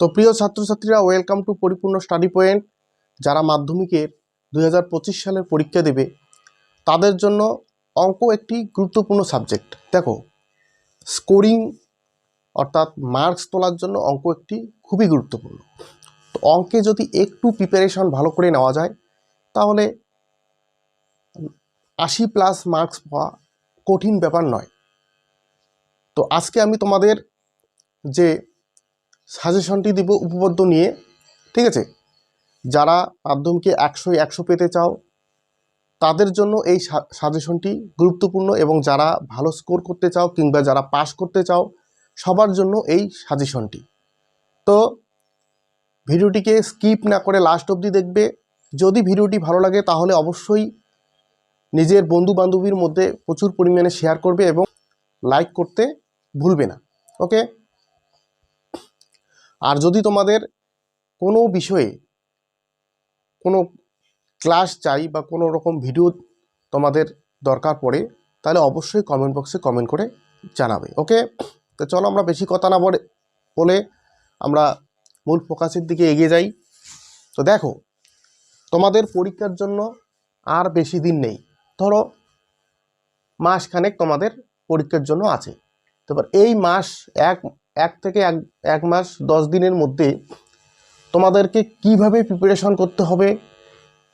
তো প্রিয় ছাত্রছাত্রীরা ওয়েলকাম টু পরিপূর্ণ স্টাডি পয়েন্ট যারা মাধ্যমিকের দু হাজার পঁচিশ সালের পরীক্ষা দেবে, তাদের জন্য অঙ্ক একটি গুরুত্বপূর্ণ সাবজেক্ট দেখো স্কোরিং অর্থাৎ মার্কস তোলার জন্য অঙ্ক একটি খুবই গুরুত্বপূর্ণ। তো অঙ্কে যদি একটু প্রিপারেশন ভালো করে নেওয়া যায়, তাহলে আশি প্লাস মার্কস পাওয়া কঠিন ব্যাপার নয়। তো আজকে আমি তোমাদের যে সাজেশনটি দিব উপপাদ্য নিয়ে, ঠিক আছে? যারা মাধ্যমকে একশো একশো পেতে চাও, তাদের জন্য এই সাজেশনটি গুরুত্বপূর্ণ এবং যারা ভালো স্কোর করতে চাও কিংবা যারা পাস করতে চাও, সবার জন্য এই সাজেশনটি। তো ভিডিওটিকে স্কিপ না করে লাস্ট অবধি দেখবে। যদি ভিডিওটি ভালো লাগে, তাহলে অবশ্যই নিজের বন্ধু বান্ধবীর মধ্যে প্রচুর পরিমাণে শেয়ার করবে এবং লাইক করতে ভুলবে না, ওকে? আর যদি তোমাদের কোনো বিষয়ে কোনো ক্লাস চাই বা কোনো রকম ভিডিও তোমাদের দরকার পড়ে, তাহলে অবশ্যই কমেন্ট বক্সে কমেন্ট করে জানাবে ওকে তো চলো আমরা বেশি কথা না বলে বলে আমরা মূল ফোকাসের দিকে এগিয়ে যাই। তো দেখো, তোমাদের পরীক্ষার জন্য আর বেশি দিন নেই। ধরো, মাসখানেক তোমাদের পরীক্ষার জন্য আছে। তো এবার এই মাস এক এক থেকে এক এক মাস, দশ দিনের মধ্যে তোমাদেরকে কীভাবে প্রিপারেশন করতে হবে,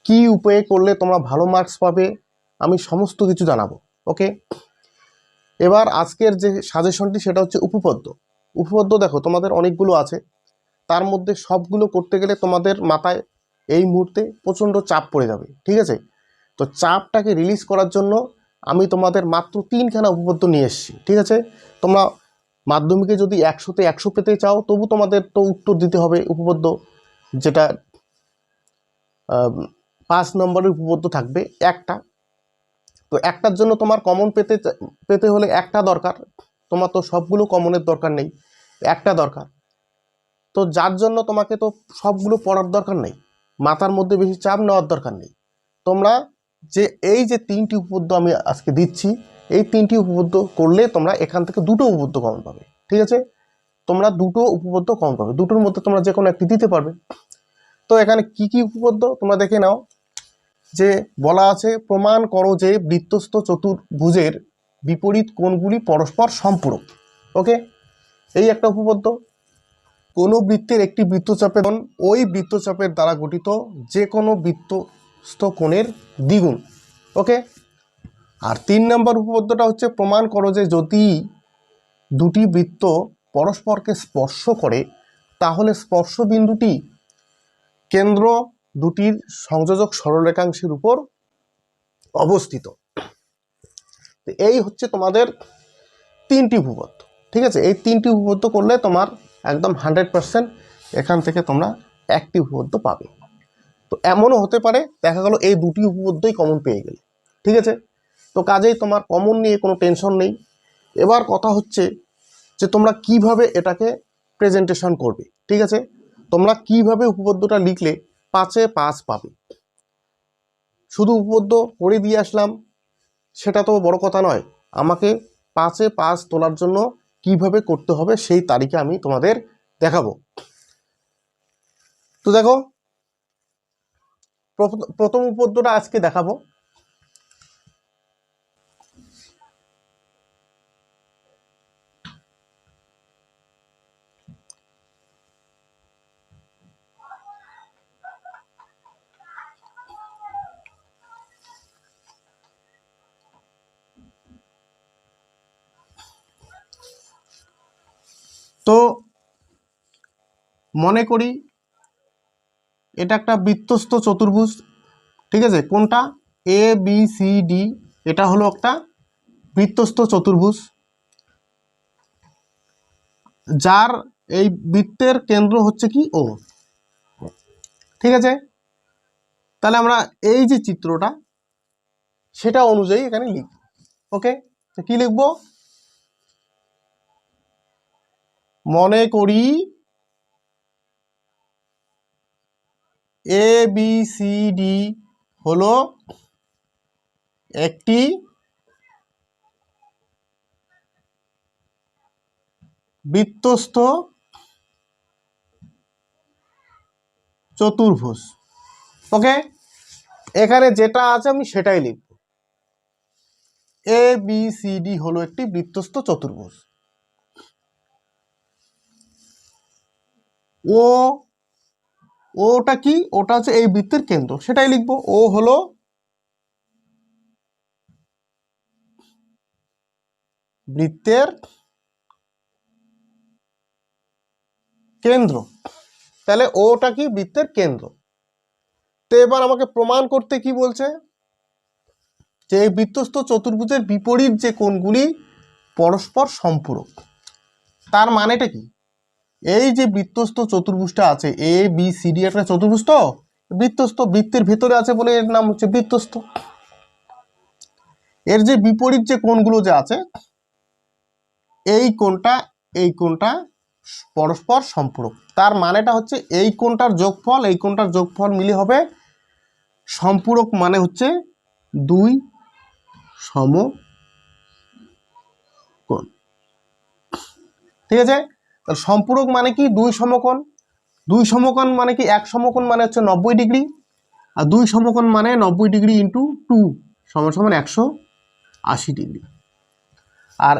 কি উপায়ে করলে তোমরা ভালো মার্কস পাবে, আমি সমস্ত কিছু জানাব ওকে এবার আজকের যে সাজেশনটি সেটা হচ্ছে উপপদ্য। উপপদ্য দেখো, তোমাদের অনেকগুলো আছে। তার মধ্যে সবগুলো করতে গেলে তোমাদের মাথায় এই মুহূর্তে প্রচণ্ড চাপ পড়ে যাবে, ঠিক আছে? তো চাপটাকে রিলিজ করার জন্য আমি তোমাদের মাত্র তিনখানা উপপদ্য নিয়ে এসেছি, ঠিক আছে? তোমরা মাধ্যমিকে যদি একশোতে একশো পেতে চাও, তবু তোমাদের তো উত্তর দিতে হবে উপপদ্য যেটা পাঁচ নম্বরের উপপদ্য থাকবে একটা। তো একটার জন্য তোমার কমন পেতে পেতে হলে একটা দরকার। তোমার তো সবগুলো কমনের দরকার নেই, একটা দরকার। তো যার জন্য তোমাকে তো সবগুলো পড়ার দরকার নেই, মাথার মধ্যে বেশি চাপ নেওয়ার দরকার নেই। তোমরা যে, এই যে তিনটি উপপদ্য আমি আজকে দিচ্ছি এই তিনটি উপপদ্য করলে তোমরা এখান থেকে দুটো উপপদ্য কমন পাবে, ঠিক আছে? তোমরা দুটো উপপদ্য কমন পাবে। দুটোর মধ্যে তোমরা যে কোনো একটি দিতে পারবে। তো এখানে কি কি উপপদ্য তোমরা দেখে নাও যে বলা আছে, প্রমাণ করো যে বৃত্তস্থ চতুর্ভুজের বিপরীত কোণগুলি পরস্পর সম্পূরক, ওকে? এই একটা উপপদ্য কোনো বৃত্তের একটি বৃত্তচাপের কোণ ওই বৃত্তচাপের দ্বারা গঠিত যে কোনো বৃত্তস্থ কোণের দ্বিগুণ, ওকে? আর তিন নম্বর উপপাদ্যটা হচ্ছে, প্রমাণ করো যে যদি দুটি বৃত্ত পরস্পরকে স্পর্শ করে, তাহলে স্পর্শ বিন্দুটি কেন্দ্র দুটির সংযোজক সরলরেখাংশের উপর অবস্থিত। এই হচ্ছে তোমাদের তিনটি উপপাদ্য, ঠিক আছে? এই তিনটি উপপাদ্য করলে তোমার একদম হান্ড্রেড পার্সেন্ট এখান থেকে তোমরা একটি উপপাদ্য পাবে। তো এমনও হতে পারে, দেখা গেল এই দুটি উপপাদ্যই কমন পেয়ে গেলে, ঠিক আছে? তো কাজেই তোমার কমন নিয়ে কোনো টেনশন নেই। এবার কথা হচ্ছে যে তোমরা কীভাবে এটাকে প্রেজেন্টেশন করবে, ঠিক আছে? তোমরা কীভাবে উপপাদ্যটা লিখলে পাঁচে পাঁচ পাবে? শুধু উপপাদ্য পড়ে দিয়ে আসলাম, সেটা তো বড় কথা নয়। আমাকে পাঁচে পাঁচ তোলার জন্য কীভাবে করতে হবে সেই তারিখে আমি তোমাদের দেখাবো। তো দেখো প্রথম উপপাদ্যটা আজকে দেখাবো। মনে করি এটা একটা বৃত্তস্থ চতুর্ভুজ, ঠিক আছে? কোনটা? এ বি সি ডি এটা হলো একটা বৃত্তস্থ চতুর্ভুজ। যার এই বৃত্তের কেন্দ্র হচ্ছে কি? ও ঠিক আছে? তাহলে আমরা এই যে চিত্রটা, সেটা অনুযায়ী এখানে লিখব ওকে? তো কি লিখব? মনে করি এ বি সি ডি হলো একটি বৃত্তস্থ চতুর্ভুজ। ওকে এখানে যেটা আছে আমি সেটাই লিখব। এ বি সি ডি হলো একটি বৃত্তস্থ চতুর্ভুজ। ও ওটা কি? ওটা হচ্ছে এই বৃত্তের কেন্দ্র। সেটাই লিখব। ও হলো বৃত্তের কেন্দ্র। তাহলে ওটা কি? বৃত্তের কেন্দ্র। তো এবার আমাকে প্রমাণ করতে কি বলছে? যে এই বৃত্তস্থ চতুর্ভুজের বিপরীত যে কোণগুলি পরস্পর সম্পূরক, তার মানেটা কি? এই যে বৃত্তস্থ চতুর্ভুজটা আছে এ বি সি ডি একটা চতুর্ভুজ তো? বৃত্তস্থ, বৃত্তের ভেতরে আছে বলে এর নাম হচ্ছে বৃত্তস্থ। এর যে বিপরীত যে কোণগুলো যে আছে, এই কোণটা এই কোণটা পরস্পর সম্পূরক। তার মানেটা হচ্ছে এই কোণটার যোগফল, এই কোণটার যোগফল মিলে হবে সম্পূরক মানে হচ্ছে দুই সম ঠিক আছে? তাহলে সম্পূরক মানে কি? দুই সমকোণ। দুই সমকোণ মানে কি? এক সমকোণ মানে হচ্ছে নব্বই ডিগ্রি। আর দুই সমকোণ মানে নব্বই ডিগ্রি ইন্টু টু সমান সমান একশো আশি ডিগ্রি। আর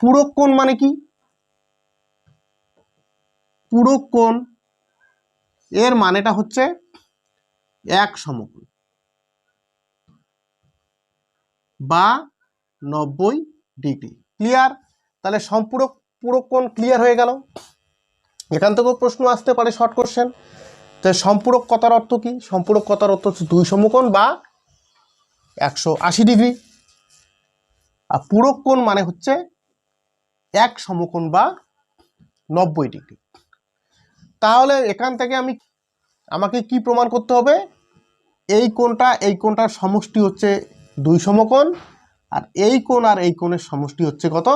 পূরক কোণ মানে কি? পূরক কোণ এর মানেটা হচ্ছে এক সমকোণ। বা নব্বই ডিগ্রি। ক্লিয়ার তাহলে সম্পূরক পূরক কোণ ক্লিয়ার হয়ে গেল। এখান থেকেও প্রশ্ন আসতে পারে শর্ট কোশ্চেন তো সম্পূরক কথার অর্থ কি? সম্পূরক কথার অর্থ হচ্ছে দুই সমকোণ বা একশো আশি ডিগ্রি আর পূরক কোণ মানে হচ্ছে এক সমকোণ বা নব্বই ডিগ্রি তাহলে এখান থেকে আমি আমাকে কি প্রমাণ করতে হবে? এই কোণটা, এই কোণটার সমষ্টি হচ্ছে দুই সমকোণ, আর এই কোণ আর এই কোণের সমষ্টি হচ্ছে কত?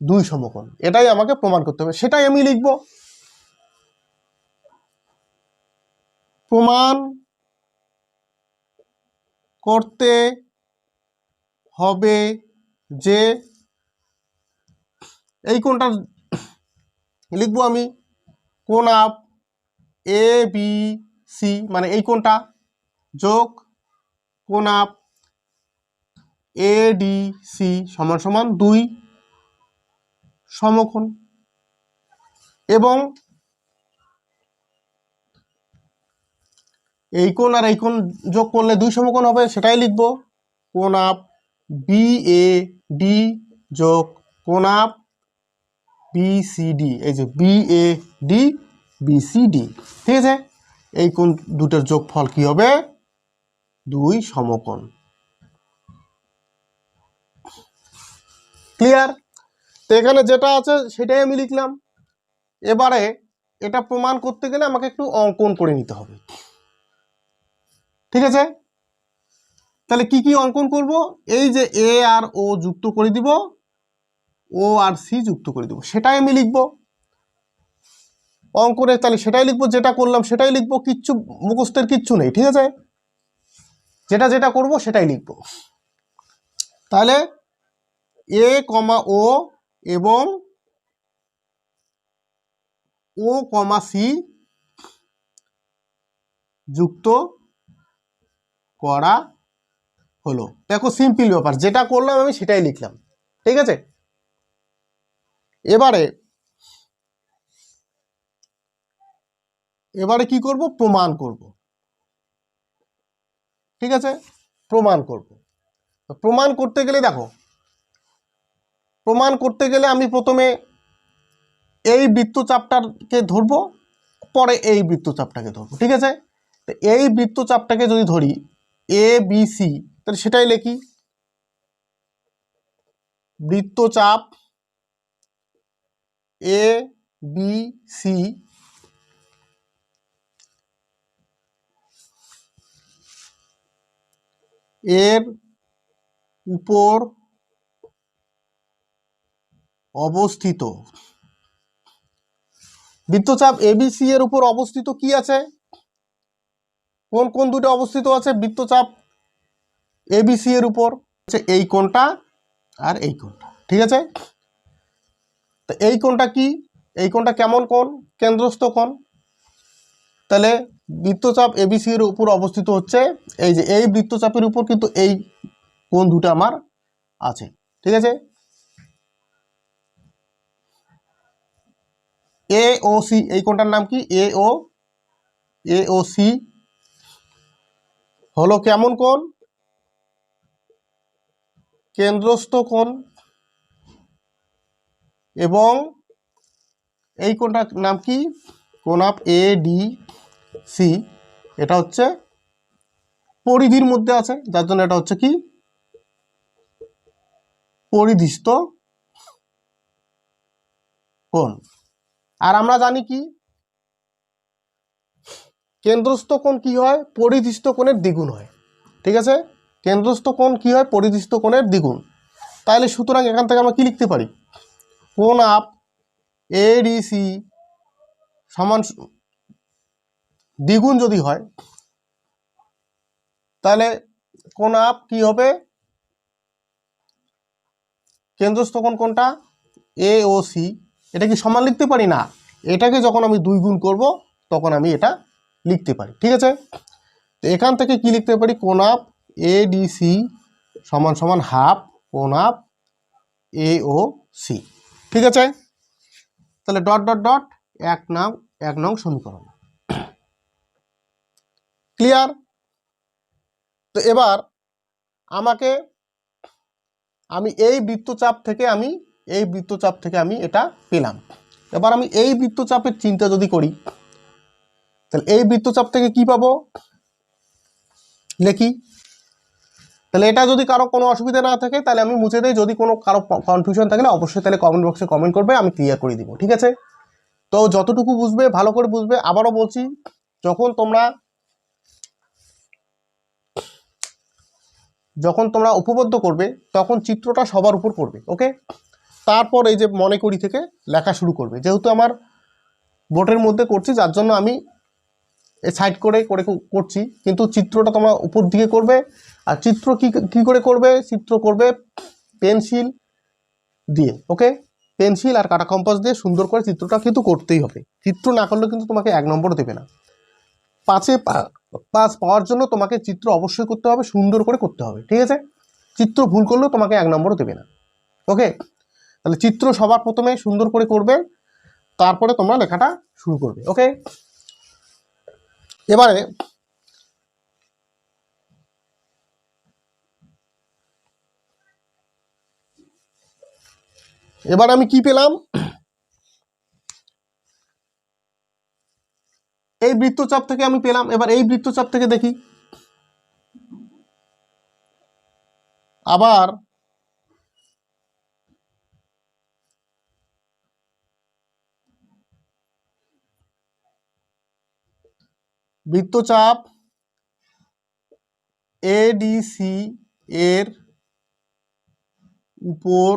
দুই সমকোণ। এটাই আমাকে প্রমাণ করতে হবে। সেটাই আমি লিখব। প্রমাণ করতে হবে যে এই কোনটা লিখব আমি কোণ আপ এ, বি, সি মানে এই কোনটা যোগ কোণ আপ এ, ডি, সি সমান সমান দুই সমকোণ। এবং এই কোণ আর এই কোণ যোগ করলে দুই সমকোণ হবে, সেটাই লিখব। কোণ আপ বি এ ডি যোগ কোণ আপ ডি এই যে B A D B C D ঠিক আছে? এই কোণ দুটোর যোগফল কি হবে? দুই সমকোণ। ক্লিয়ার তো এখানে যেটা আছে সেটাই আমি লিখলাম। এবারে এটা প্রমাণ করতে গেলে আমাকে একটু অঙ্কন করে নিতে হবে। ঠিক আছে? তাহলে কি কি অঙ্কন করব? এই যে এ আর ও যুক্ত করে দিব ও আর সি যুক্ত করে দিব, সেটাই আমি লিখব। অঙ্কনে তাহলে সেটাই লিখব, যেটা করলাম সেটাই লিখব, কিচ্ছু মুখস্থের কিচ্ছু নেই, ঠিক আছে? যেটা যেটা করব সেটাই লিখব। তাহলে এ কমা ও এবং ও, কমা, সি যুক্ত করা হলো। দেখো সিম্পল ব্যাপার, যেটা করলাম আমি সেটাই লিখলাম, ঠিক আছে? এবারে এবারে কি করব? প্রমাণ করব, ঠিক আছে? প্রমাণ করব। প্রমাণ করতে গেলে দেখো প্রমাণ করতে গেলে আমি প্রথমে এই বৃত্তচাপটাকে ধরবো, পরে এই বৃত্তচাপটাকে ধরবো, ঠিক আছে? তো এই বৃত্তচাপটাকে যদি ধরি এ বি সি তাহলে সেটাই লেখি। বৃত্তচাপ এ বি সি এর উপর অবস্থিত। বৃত্তচাপ এবিসি এর উপর অবস্থিত কি আছে? কোন কোন দুটো অবস্থিত আছে? বৃত্তচাপ এবিসি এর উপর। হচ্ছে এই কোণটা আর এই কোণটা। ঠিক আছে? তো এই কোণটা কি? এই কোণটা কেমন কোণ? কেন্দ্রস্থ কোণ। তাহলে বৃত্তচাপ এবিসি এর উপর অবস্থিত হচ্ছে এই যে, এই বৃত্তচাপের উপর কিন্তু এই কোণ দুটো আমার আছে। ঠিক আছে? এ ও সি এই কোণটার নাম কি? এ ও এ ও সি হলো কেমন কোণ? কেন্দ্রস্থ কোণ। এবং এই কোণটার নাম কি? কোণ অফ এ ডি সি এটা হচ্ছে পরিধির মধ্যে আছে, যার জন্য এটা হচ্ছে কি? পরিধিস্থ কোণ। আর আমরা জানি কি? কেন্দ্রস্থ কোণ কি হয়? পরিধিস্থ কোণের দ্বিগুণ হয়। ঠিক আছে? কেন্দ্রস্থ কোণ কি হয়? পরিধিস্থ কোণের দ্বিগুণ। তাহলে সুতরাং এখান থেকে আমরা কি লিখতে পারি? কোণ আপ এডিসি সমান দ্বিগুণ যদি হয় তাহলে কোণ আপ কি হবে? কেন্দ্রস্থ কোণ কোনটা এ ও সি এটা কি সমান লিখতে পারি না। এটাকে যখন আমি দুই গুণ করব, তখন আমি এটা লিখতে পারি। ঠিক আছে? তো এখান থেকে কি লিখতে পারি? কোণ আপ এ সি সমান সমান হাফ কোণ আপ এ ও সি। ঠিক আছে? তাহলে ডট ডট ডট, এক নাম এক নং সমীকরণ। ক্লিয়ার? তো এবার আমাকে আমি এই বৃত্তচাপ থেকে আমি এই বৃত্তচাপ থেকে আমি এটা পেলাম। এবার আমি এই বৃত্তচাপের চিন্তা যদি করি, তাহলে এই বৃত্তচাপ থেকে কি পাবো? লেখি। তাহলে এটা যদি কারও কোনো অসুবিধা না থাকে, তাহলে আমি মুছে দিই। যদি কোনো কারও কনফিউশন থাকে না, অবশ্যই তাহলে কমেন্ট বক্সে কমেন্ট করবে, আমি ক্লিয়ার করে দিব, ঠিক আছে? তো যতটুকু বুঝবে, ভালো করে বুঝবে, আবারও বলছি, যখন তোমরা যখন তোমরা উপবদ্ধ করবে, তখন চিত্রটা সবার উপর পড়বে ওকে তারপর এই যে মনে করি থেকে লেখা শুরু করবে। যেহেতু আমার বোর্ডের মধ্যে করছি, যার জন্য আমি সাইড করে করে করছি। কিন্তু চিত্রটা তোমরা উপর দিকে করবে। আর চিত্র কি কি করে করবে? চিত্র করবে পেন্সিল দিয়ে ওকে পেন্সিল আর কাটা কম্পাস দিয়ে সুন্দর করে চিত্রটা কিন্তু করতেই হবে। চিত্র না করলে কিন্তু তোমাকে এক নম্বর দেবে না। পাঁচে পাঁচ পাওয়ার জন্য তোমাকে চিত্র অবশ্যই করতে হবে, সুন্দর করে করতে হবে, ঠিক আছে? চিত্র ভুল করলেও তোমাকে এক নম্বরও দেবে না ওকে তাহলে চিত্র সবার প্রথমে সুন্দর করে করবে, তারপরে তোমরা লেখাটা শুরু করবে, ওকে? এবারে এবার আমি কি পেলাম? এই বৃত্তচাপ থেকে আমি পেলাম, এবার এই বৃত্তচাপ থেকে দেখি। আবার বৃত্তচাপ এডিসি এর উপর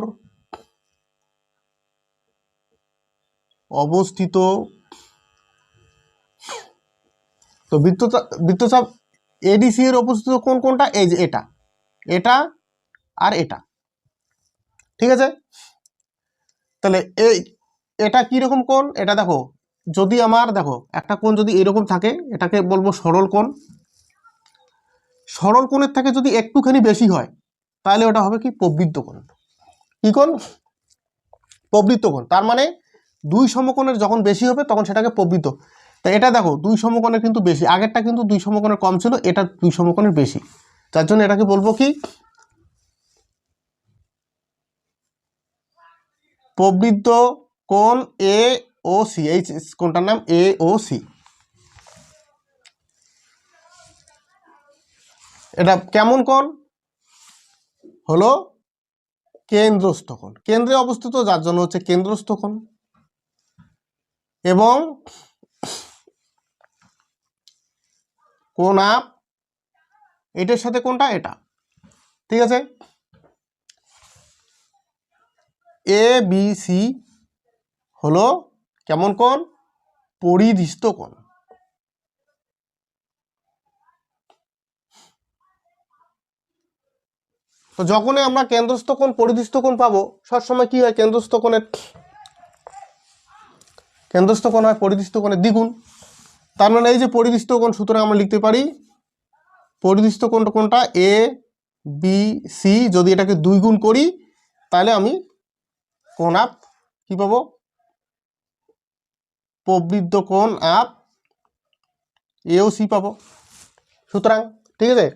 অবস্থিত। তো বৃত্তচাপ বৃত্তচাপ এডিসি এর অবস্থিত কোন কোনটা? এই যে এটা। এটা আর এটা। ঠিক আছে? তাহলে এই, এটা কি রকম কোণ? এটা দেখো যদি আমার, দেখো, একটা কোণ যদি এরকম থাকে, এটাকে বলব সরল কোণ। সরল কোণের থেকে যদি একটুখানি বেশি হয়, তাহলে ওটা হবে কি? প্রবৃত্ত কোণ। কি কোণ? প্রবৃত্ত কোণ। তার মানে দুই সমকোণের যখন বেশি হবে, তখন সেটাকে প্রবৃত্ত। তা এটা দেখো, দুই সমকোণের কিন্তু বেশি। আগেরটা কিন্তু দুই সমকোণের কম ছিল, এটা দুই সমকোণের বেশি। যার জন্য এটাকে বলব কি? প্রবৃদ্ধ কোণ এ ও সি এই কোণটার নাম? এ ও সি এটা কেমন কোণ? হলো কেন্দ্রস্থ কোণ। কেন্দ্রে অবস্থিত, যার জন্য হচ্ছে কেন্দ্রস্থ কোণ। এবং কোণ আপ, এটার সাথে কোনটা এটা। ঠিক আছে? এ বি সি হলো কেমন কোণ? পরিধিস্থ কোণ। তো যখনই আমরা কেন্দ্রস্থ কোণ, পরিধিস্থ কোণ পাবো, সবসময় কি হয়? কেন্দ্রস্থ কোণের, কেন্দ্রস্থ কোণ হয় পরিধিস্থ কোণের দ্বিগুণ। তার মানে এই যে পরিদৃষ্ট কোণ, সুতরাং আমরা লিখতে পারি পরিদৃষ্ট কোণটা কোনটা এ বি সি যদি এটাকে দুই গুণ করি, তাহলে আমি কোণ আপ কি পাবো? প্রবৃদ্ধ কোণ আপ, এও সি পাবো। সুতরাং, ঠিক আছে?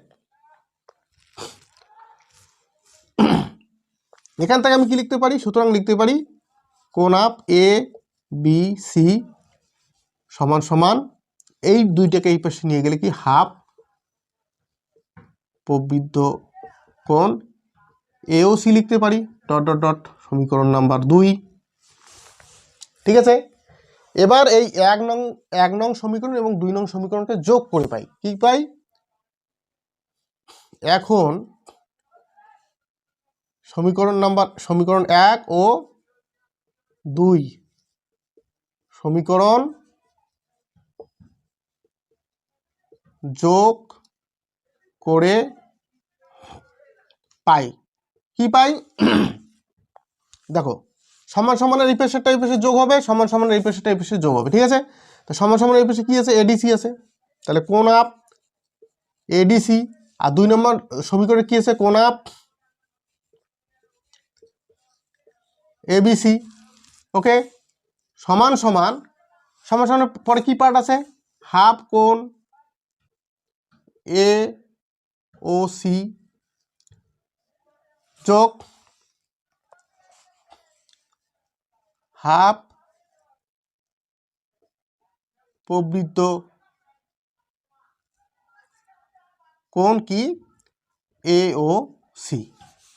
এখান থেকে আমি কি লিখতে পারি? সুতরাং লিখতে পারি, কোণ আপ এ, বি, সি সমান সমান, এই দুইটাকে এই পাশে নিয়ে গেলে কি? হাফ প্রবৃদ্ধ কোণ, এও সি লিখতে পারি। ডট ডট ডট, সমীকরণ নাম্বার দুই। ঠিক আছে? এবার এই এক নং এক নং সমীকরণ এবং দুই নং সমীকরণকে যোগ করে পাই। কি পাই? এখন সমীকরণ নাম্বার, সমীকরণ এক ও দুই সমীকরণ যোগ করে পাই। কি পাই? দেখো সমান সমানের এই পেশে যোগ হবে, সমান সমানের এই পেশে যোগ হবে, ঠিক আছে? তো সমান সমানের এই পেশে কি আছে? এডিসি আছে। তাহলে কোন আপ? এডিসি আর দুই নম্বর সমীকরণে কী আছে? কোন আপ? এবিসি ওকে? সমান সমান সমান সমানের পরে কি পার্ট আছে? হাফ কোন এ ও সি যোগ হাফ প্রবৃত্ত কোন কি? এ ও সি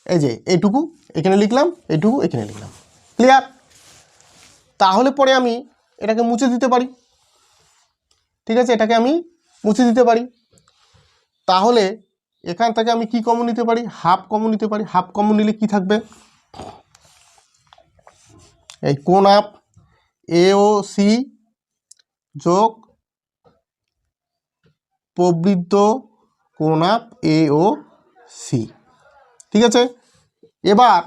এই যে এটুকু এখানে লিখলাম এইটুকু এখানে লিখলাম। ক্লিয়ার তাহলে পরে আমি এটাকে মুছে দিতে পারি। ঠিক আছে? এটাকে আমি মুছে দিতে পারি। তাহলে এখান থেকে আমি কি কমন নিতে পারি? হাফ কমন নিতে পারি। হাফ কমন নিলে কি থাকবে? এই কোন আপ এ ও সি যোগ প্রবৃদ্ধ কোন আপ এ ও সি ঠিক আছে? এবার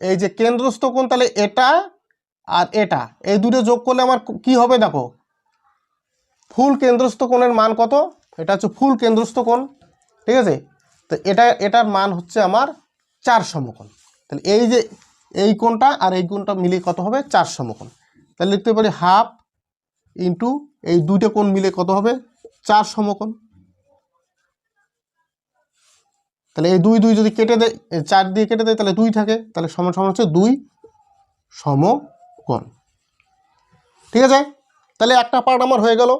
এই যে কেন্দ্রস্থ কোণ, তাহলে এটা আর এটা, এই দুটো যোগ করলে আমার কি হবে দেখো? ফুল কেন্দ্রস্থ কোণের মান কত? এটা হচ্ছে ফুল কেন্দ্রস্থ কোণ, ঠিক আছে? তো এটা, এটার মান হচ্ছে আমার চার সমকোণ। তাহলে এই যে এই কোণটা আর এই কোণটা মিলে কত হবে? চার সমকোণ তাহলে লিখতে পারি হাফ ইন্টু এই দুইটা কোণ মিলে কত হবে? চার সমকোণ তাহলে এই দুই দুই যদি কেটে দেয় চার দিয়ে কেটে দেয়, তাহলে দুই থাকে। তাহলে সমান সমান হচ্ছে দুই সমকোণ। ঠিক আছে? তাহলে একটা পার্ট আমার হয়ে গেল।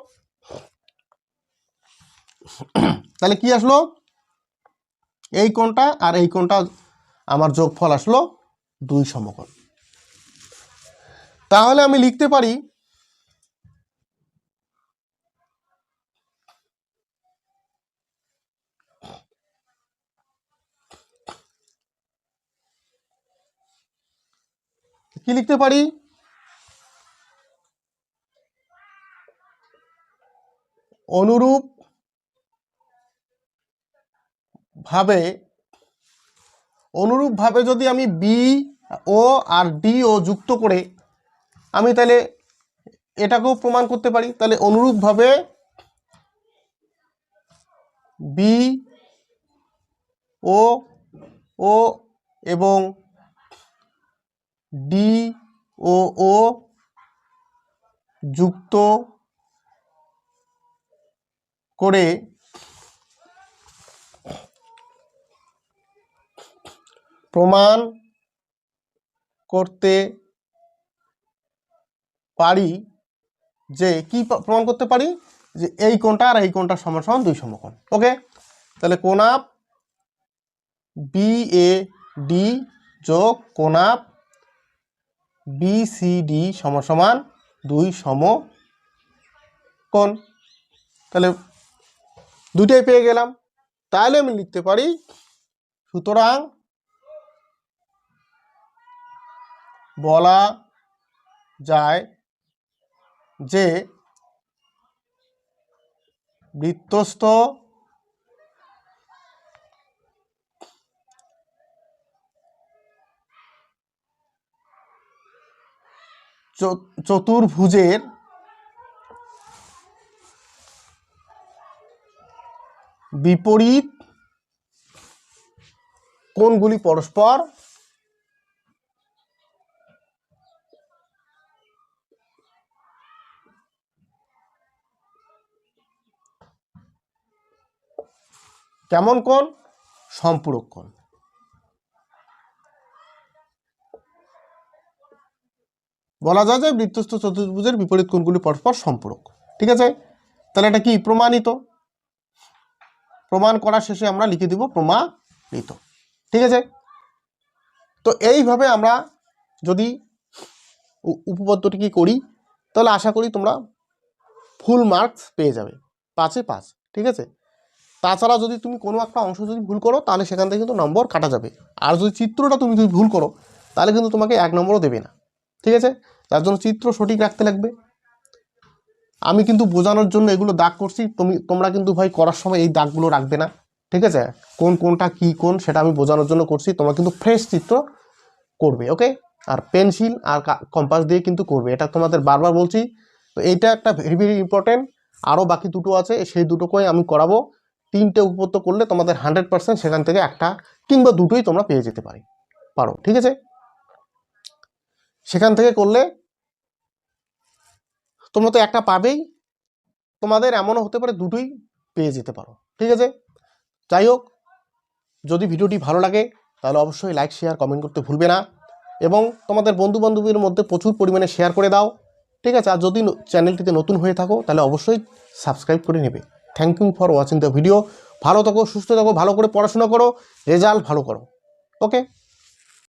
তাহলে কি আসলো? এই কোণটা আর এই কোণটা আমার যোগফল আসলো দুই সমকোণ। তাহলে আমি লিখতে পারি কি লিখতে পারি? অনুরূপ ভাবে অনুরূপভাবে যদি আমি বি ও আর ডি ও যুক্ত করে আমি তাহলে এটাকেও প্রমাণ করতে পারি। তাহলে অনুরূপভাবে বি ও ও এবং ডি ও ও যুক্ত করে প্রমাণ করতে পারি যে কি প্রমাণ করতে পারি যে এই কোণটা আর এই কোণটা সমান সমান দুই সমকোণ। ওকে? তাহলে কোনাপ বি এ ডি যোগ কোনাপ বি সি ডি সমান দুই সম কোণ তাহলে দুইটাই পেয়ে গেলাম। তাহলে আমি লিখতে পারি সুতরাং বলা যায় যে বৃত্তস্থ চতুর্ভুজের বিপরীত কোণগুলি পরস্পর কেমন কোণ? সম্পূরক কোণ। বলা যায় যে বৃত্তস্থ চতুর্ভুজের বিপরীত কোণগুলি পরস্পর সম্পূরক। ঠিক আছে? তাহলে এটা কি প্রমাণিত? প্রমাণ করার শেষে আমরা লিখে দিব প্রমাণিত। ঠিক আছে? তো এইভাবে আমরা যদি উ- উপপাদ্যটি করি, তাহলে আশা করি তোমরা ফুল মার্কস পেয়ে যাবে। পাঁচে পাঁচ। ঠিক আছে? তাছাড়া যদি তুমি কোনো একটা অংশ যদি ভুল করো, তাহলে সেখান থেকে কিন্তু নম্বর কাটা যাবে। আর যদি চিত্রটা তুমি যদি ভুল করো, তাহলে কিন্তু তোমাকে এক নম্বরও দেবে না। ঠিক আছে? তার জন্য চিত্র সঠিক রাখতে লাগবে। আমি কিন্তু বোঝানোর জন্য এগুলো দাগ করছি। তুমি, তোমরা কিন্তু ভাই করার সময় এই দাগগুলো রাখবে না। ঠিক আছে? কোন, কোনটা কি, কোন, সেটা আমি বোঝানোর জন্য করছি। তোমরা কিন্তু ফ্রেশ চিত্র করবে ওকে আর পেন্সিল আর কম্পাস দিয়ে কিন্তু করবে। এটা তোমাদের বারবার বলছি। তো এইটা একটা ভেরি ভেরি ইম্পর্টেন্ট আরও বাকি দুটো আছে। সেই দুটোকেই আমি করাবো। তিনটে উপপাদ্য করলে তোমাদের হান্ড্রেড পার্সেন্ট সেখান থেকে একটা কিংবা দুটোই তোমরা পেয়ে যেতে পারি। পারো, ঠিক আছে? সেখান থেকে করলে তোমরা তো একটা পাবেই। তোমাদের এমনও হতে পারে দুটোই পেয়ে যেতে পারো, ঠিক আছে? যাই হোক, যদি ভিডিওটি ভালো লাগে, তাহলে অবশ্যই লাইক শেয়ার কমেন্ট করতে ভুলবে না এবং তোমাদের বন্ধু বান্ধবীর মধ্যে প্রচুর পরিমাণে শেয়ার করে দাও, ঠিক আছে? আর যদি চ্যানেলটিতে নতুন হয়ে থাকো, তাহলে অবশ্যই সাবস্ক্রাইব করে নেবে। Thank you for watching the video ভালো থাকো, সুস্থ থাকো, ভালো করে পড়াশোনা করো, রেজাল্ট ভালো করো। ওকে